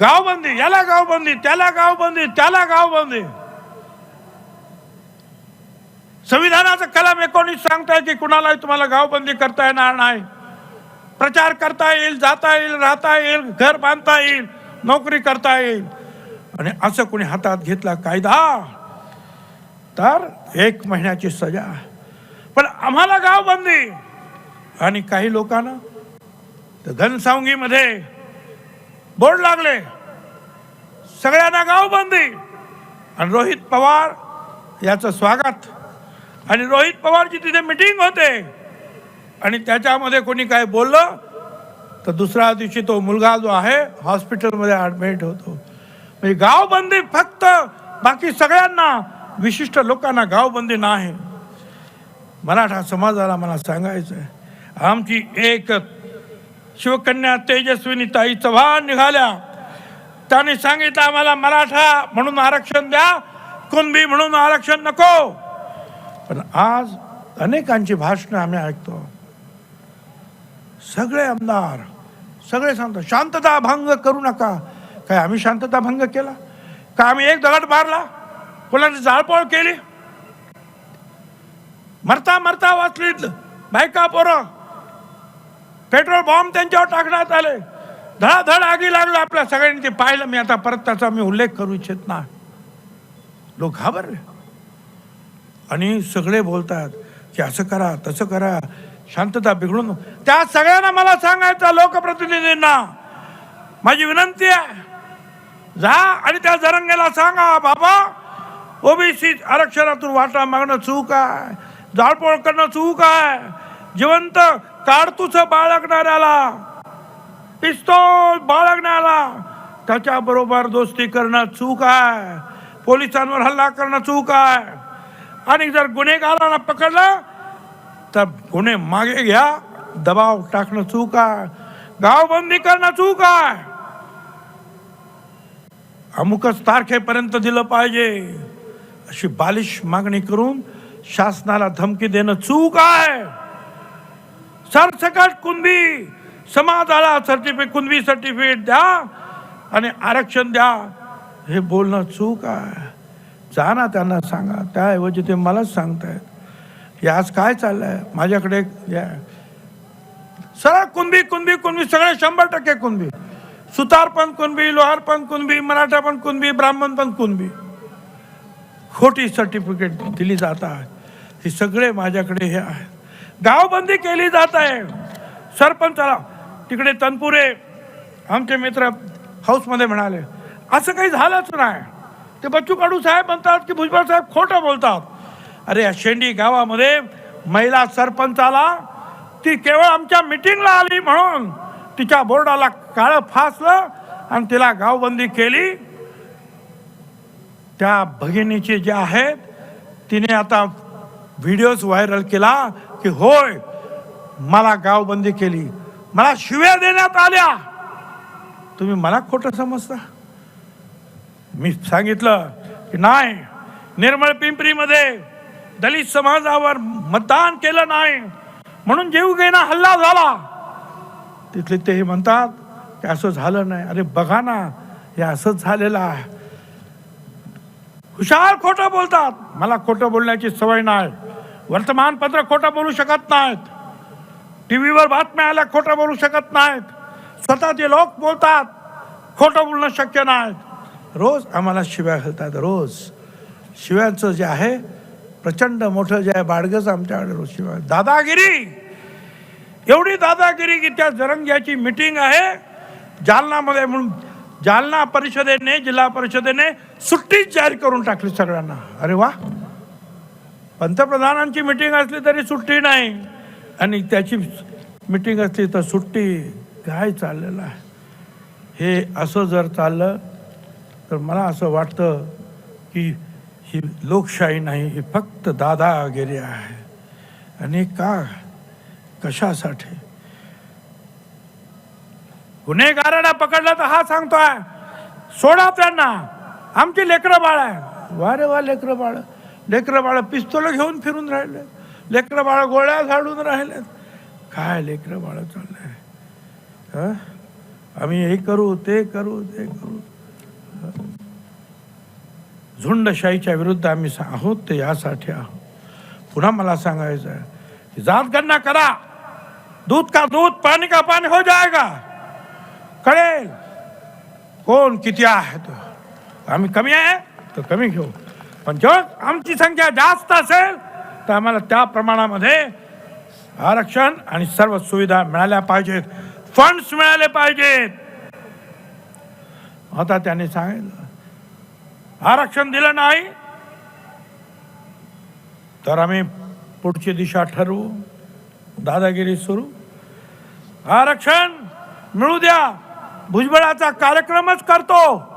गावबंदी याला गावबंदी त्याला गावबंदी त्याला गावबंदी. संविधानाचा कलम एकोणीस सांगताय की कुणालाही तुम्हाला गावबंदी करता येणार नाही. प्रचार करता येईल जाता येईल राहता येईल घर बांधता येईल नोकरी करता येईल. आणि असं कोणी हातात घेतला कायदा तर एक महिन्याची सजा. पण आम्हाला गावबंदी. आणि काही लोकांना तर घनसावंगीमध्ये बोर्ड लागले. सगळ्यांना गावबंदी. आणि रोहित पवार याचं स्वागत. आणि रोहित पवारची तिथे मिटिंग होते. आणि त्याच्यामध्ये कोणी काय बोललं तर दुसऱ्या दिवशी तो मुलगा जो आहे हॉस्पिटलमध्ये ॲडमिट होतो. म्हणजे गावबंदी फक्त बाकी सगळ्यांना विशिष्ट लोकांना गावबंदी नाही. मराठा समाजाला मला सांगायचं आहे आमची एक शिवकन्या तेजस्विनी ताई चव्हाण निघाल्या. त्यांनी सांगितलं आम्हाला मराठा म्हणून आरक्षण द्या कुणबी म्हणून आरक्षण नको. पण आज अनेकांची भाषणं आम्ही ऐकतो. सगळे आमदार सगळे सांगतो शांतता भंग करू नका. काय आम्ही शांतता भंग केला? का आम्ही एक दगड मारला? कोणाची जाळपोळ केली? मरता मरता वाचली बायका पोरं. पेट्रोल बॉम्ब त्यांच्यावर टाकण्यात आले. धडाधड आगी लागलं आपल्या सगळ्यांनी ते पाहिलं मी आता परत त्याचा मी उल्लेख करू इच्छित ना लोक घाबरले. आणि सगळे बोलतात की असं करा तसं करा. शांतता बिघडून त्या सगळ्यांना मला सांगायचं लोकप्रतिनिधींना. माझी विनंती आहे. जा आणि त्या जरंगेला सांगा बाबा ओबीसी आरक्षणातून वाटा मागणं चूक आहे. जाळपोळ करणं चूक आहे. जिवंत काडतुस बाळगणाऱ्याला पिस्तोल बाळगण्याला त्याच्याबरोबर दोस्ती करणं चूक आहे. पोलिसांवर हल्ला करणं चूक आहे. आणि जर गुन्हेगारांना पकडलं तर गुन्हे मागे घ्या दबाव टाकणं चूक आहे. गावबंदी करणं चूक आहे. अमुकच तारखेपर्यंत दिलं पाहिजे. अशी बालिश मागणी करून शासनाला धमकी देणं चूक आहे. सरसकट कुणबी समाजाला सर्टिफिकेट कुणबी सर्टिफिकेट द्या आणि आरक्षण द्या. हे बोलणं चूक आहे. जा ना त्यांना सांगा. त्याऐवजी ते मलाच सांगतायत. हे आज काय चाललंय? माझ्याकडे एक- सरळ कुणबी कुणबी कुणबी सगळे शंभर टक्के कुणबी. सुतार पण कुणबी लोहार पण कुणबी मराठा पण कुणबी ब्राह्मण पण कुणबी. खोटी सर्टिफिकेट दिली जात आहे हे सगळे माझ्याकडे हे आहेत. गावबंदी केली जात आहे. सरपंचाला तिकडे तनपुरे आमचे मित्र हाऊसमध्ये म्हणाले असं काही झालंच नाही. ते बच्चू कडू साहेब म्हणतात की भुजबळ साहेब खोटं बोलतात. अरे या शेंडी गावामध्ये महिला सरपंचाला ती केवळ आमच्या मिटिंगला आली म्हणून तिच्या बोर्डाला काळं फासलं आणि तिला गावबंदी केली. त्या भगिनीची जे आहेत तिने आता व्हिडिओज व्हायरल केला की होय मला गावबंदी केली. मला शिव्या देण्यात आल्या. तुम्ही मला खोटं समजता? मी सांगितलं की नाही निर्मळ पिंपरीमध्ये दलित समाजावर मतदान केलं नाही. म्हणून जीवघेणा हल्ला झाला. तिथले ते म्हणतात की असं झालं नाही. अरे बघा ना हे असंच झालेलं आहे. हुशार खोटं बोलतात. मला खोटं बोलण्याची सवय नाही. वर्तमानपत्र खोटं बोलू शकत नाहीत. टी व्हीवर बातम्या आल्या खोटं बोलू शकत नाहीत. स्वतः ते लोक बोलतात खोटं बोलणं शक्य नाहीत रोज आम्हाला शिव्या घालतात रोज. शिव्यांचं जे आहे प्रचंड मोठं जे आहे बाडगंच आमच्याकडे रोज शिव्या दादागिरी! एवढी दादागिरी की त्या जरंग्याची मिटिंग आहे. जालनामध्ये म्हणून जालना परिषदेने जिल्हा परिषदेने सुट्टीच जाहीर करून टाकली सगळ्यांना. अरे वा! पंतप्रधानांची मिटिंग असली तरी सुट्टी नाही. आणि त्याची मिटिंग असली तर सुट्टी काय चाललेलं आहे? हे असं जर चाललं तर मला असं वाटतं की ही लोकशाही नाही ही फक्त दादागिरी आहे. आणि का कशासाठी? गुन्हेगारांना पकडलं तर हा सांगतोय. सोडा त्यांना. आमची लेकरं बाळ आहे. वारे वा लेकरं बाळ. लेकरं बाळं पिस्तोलं घेऊन फिरून राहिले. लेकरं बाळ गोळ्या झाडून राहिले काय लेकरं बाळ चाललंय? आम्ही हे करू ते करू ते करू. झुंडशाहीच्या विरुद्ध आम्ही आहोत ते यासाठी आहोत. पुन्हा मला सांगायचं आहे की जात गणना करा. दूध का दूध पाणी का पाणी हो जाएगा. कळेल. कोण किती आहे तो. आम्ही कमी आहे तर कमी घेऊ. पण जेव्हा आमची संख्या जास्त असेल तर आम्हाला त्या प्रमाणामध्ये आरक्षण आणि सर्व सुविधा मिळाल्या पाहिजेत. फंड्स मिळाले पाहिजेत. आता त्यांनी सांगितलं आरक्षण दिलं नाही तर आम्ही पुढची दिशा ठरवू दादागिरी सुरू. आरक्षण मिळू द्या. भुजबळाचा कार्यक्रमच करतो.